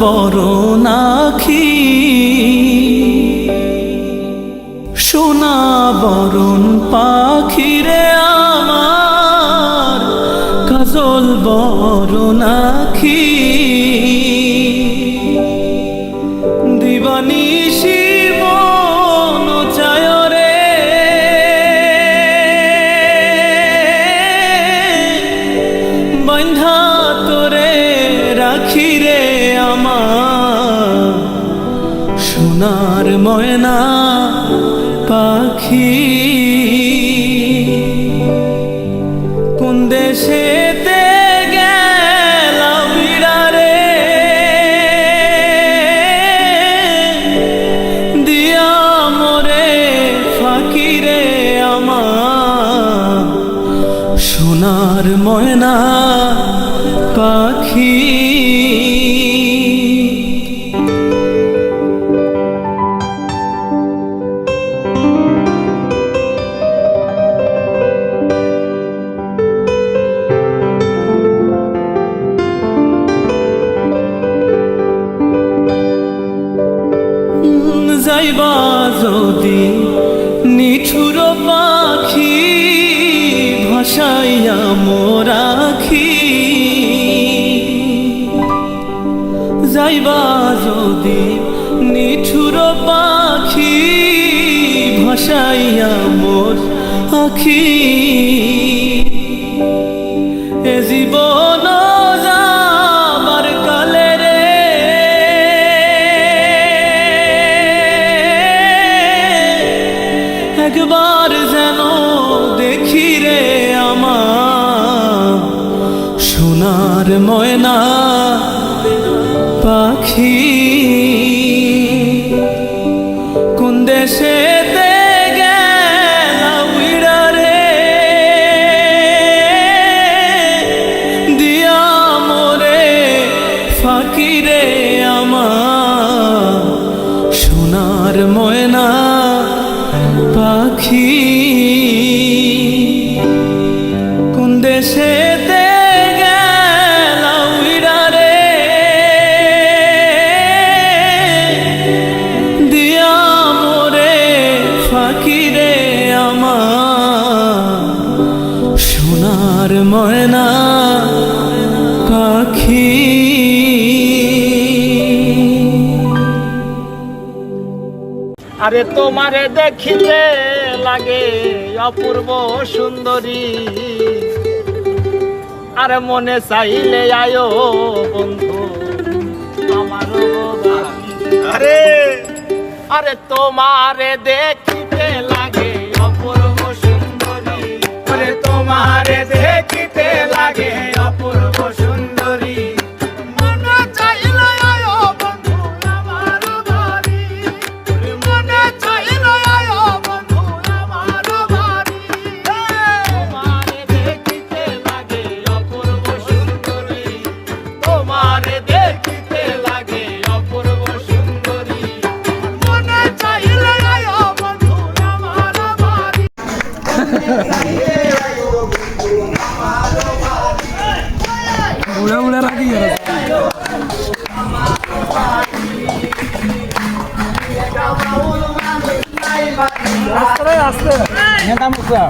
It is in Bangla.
বড় নাখি সোনা বরণ পাখিরে আমার কাজল বড় নাখি দিবানিশি বন্ধা সোনার ময়না পাখি। কোন দেশেতে সোনার ময়না পাখি। যাইবা যদি নিঠুর পাখি ভাসাইয়া মোরাখি। যাইবা যদি নিঠুর পাখি ভাসাইয়া মোর আখি। একবার যেন দেখি রে আমার সোনার ময়না পাখি। কোন সোনার ময়না পাখি কোন সোনার ময়না পাখি। আরে তোমারে দেখিতে লাগে অপূর্ব সুন্দরী। আরে মনে চাইলে আয়ো বন্ধু আমার আরে! আরে তোমারে দেখিতে লাগে অপূর্ব সুন্দরী। আরে তোমারে নেতা